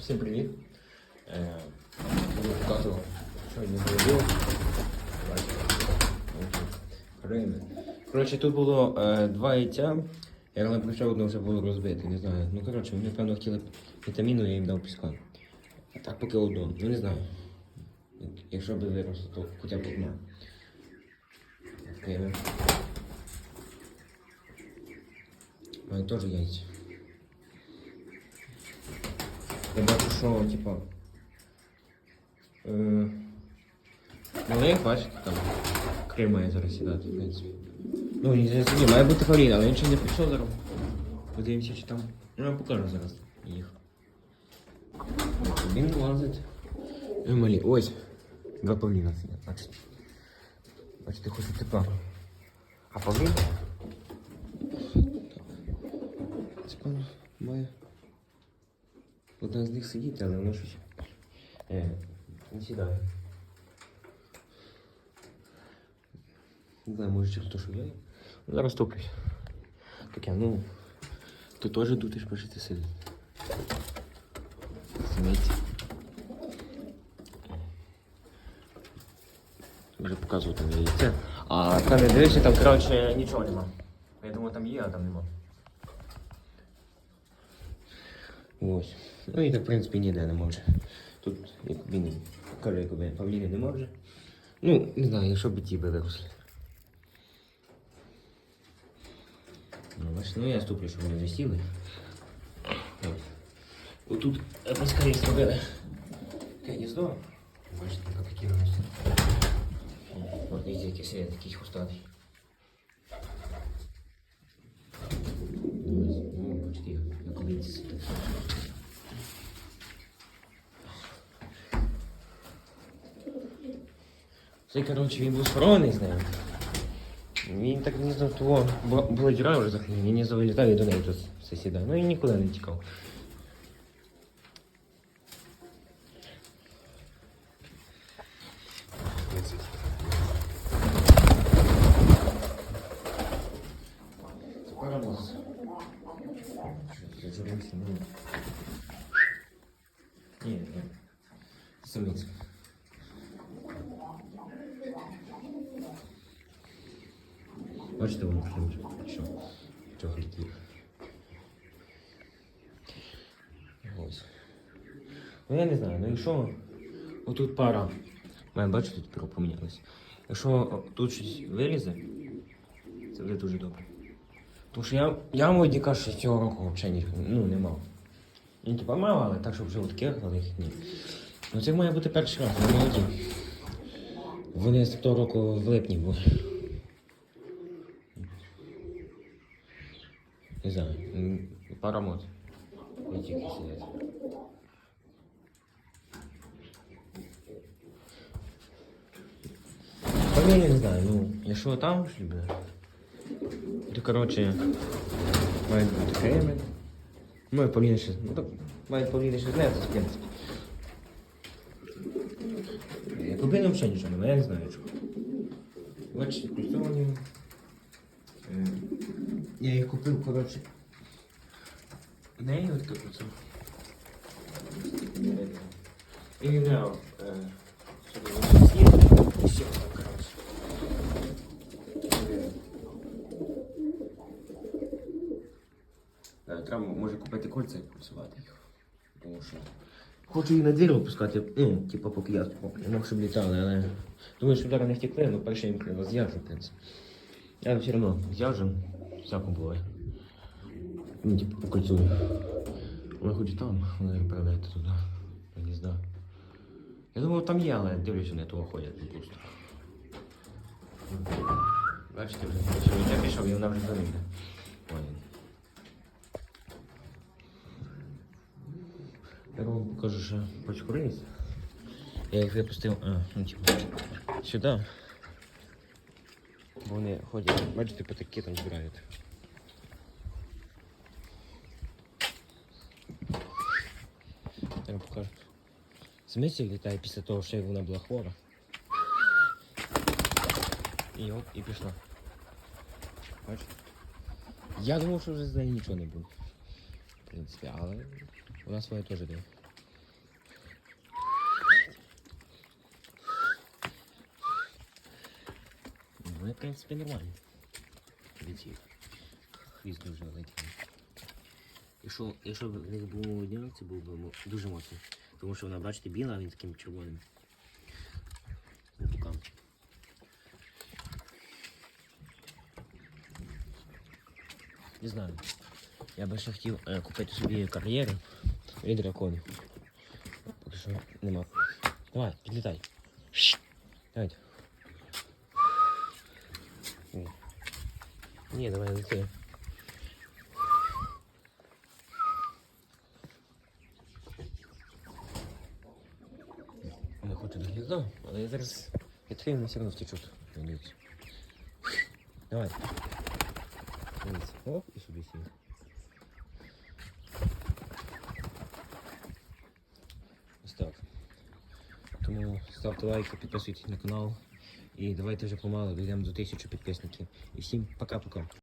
Всім привіт. Е, Буду показувати, що я зробив. Бачите. Коротше, тут було е, два яйця. Я коли прийшов, одне вже було розбите, не знаю. Ну, коротше, вони, певно, хотіли вітаміну, я їм дав піска. Так поки одно. Ну не знаю. Якщо би виросло, то хоча б одна. Відкриємо. Теж яйця. що, типа. Е, малих, бачите, там Крим має зараз сідати, в принципі. Ну, він не сидів, має бути Фарін, але він ще не прийшов зараз. Подивимося, чи там. Ну, я покажу зараз їх. Він лазить. Ну, малі. Ось. Два павліна сидять, бачите. Бачите, хочуть тепла. А павлін? Це певно має. Одна з них сидіти, але воно щось. Е, не сідає. Не знаю, може чи хто що є. Ну, Зараз топлюсь. Таке, ну. Тут теж дути бачите сидить. Сміть. Вже показував там яйце. А там не дивишся, там коротше нічого нема. Я думаю, там є, а там нема. Ось. Ну і так, в принципі, ніде не може. Тут як він каже, якби павліни не може. Ну, не знаю, якщо б ті би виросли. Ну, бачиш, ну я ступлю, щоб вони засіли. Ось. Отут поскоріше зробили. Таке гніздо. Бачите, як такі виросли. От дивіться, який сидять, такий хвостатий. Ось, Ну, почти як колиці Це, коротше, він був схований з нею. Він так не знав того, бу- була діра вже захліна, він не завилітав і до неї тут все сідає. Ну і нікуди не тікав. Це паровоз. Зажурився, ну. Ні, ні. Самець. Бачите, воно вже що? Чого летів. Ось. Ну я не знаю, ну якщо отут пара. Мене бачите, тут перо помінялось. Якщо тут щось вилізе, це буде дуже добре. Тому що я, я молодіка ще цього року взагалі ну, не мав. Він типа мав, але так, щоб вже але їх ні. Ну це має бути перший раз, молоді. Вони з того року в липні були. Та я не знаю, ну, якщо там шлюбне, то коротше, мають бути креми. Ну, і Поліна ще, ну так, мають Поліна ще знає, в принципі. Купини взагалі нічого немає, я не знаю чого. Бачите, культовані. Е, Я їх купив, коротше. В неї от тут оце. І не знаю, е, що там є, і ще там, Треба, може, купити кольця і кульцювати їх. Тому що Хочу їх на двір випускати, ну, типу, поки я ну, щоб літали, але думаю, що зараз не втекли, ну перше їм треба зв'яжу, в принципі. Я все одно зв'яжу, всяко буває. Ну, типу, покольцую. Вони хоч і там, вони передають туди, гнізда. Я думав, там є, але дивлюся, не того ходять, не пусто. Бачите, вже, я пішов, і вона вже. Ой. Я вам покажу, що почкурились. Я їх випустив, а, ну, типу, сюди. Бо вони ходять, бачите, по такі там збирають. Я вам покажу. Смисл літає після того, що вона була хвора. І оп, і пішла. Бачите? Я думав, що вже з нею нічого не буде. В принципі, але Вона своя тоже да. Ну, в принципе нормально. Летів. Хвіст ну, дуже великий. Якщо, якщо б в них був дня, це був би дуже моцно. Тому що вона, бачите, біла, а він таким червоним. Не знаю. Я бы ще хотів е, э, купити собі кар'єру і дракони. Поки що нема. Давай, підлітай. Давайте. Ні. Ні, давай лети. Не хочу до гнізда, але я зараз відкрию, вони все одно втечуть. Дивіться. Давай. Дивіться. Оп, і собі сів. Тому ставте лайки, підписуйтесь на канал. І давайте вже помалу дійдемо до тисячі підписників. І всім пока-пока.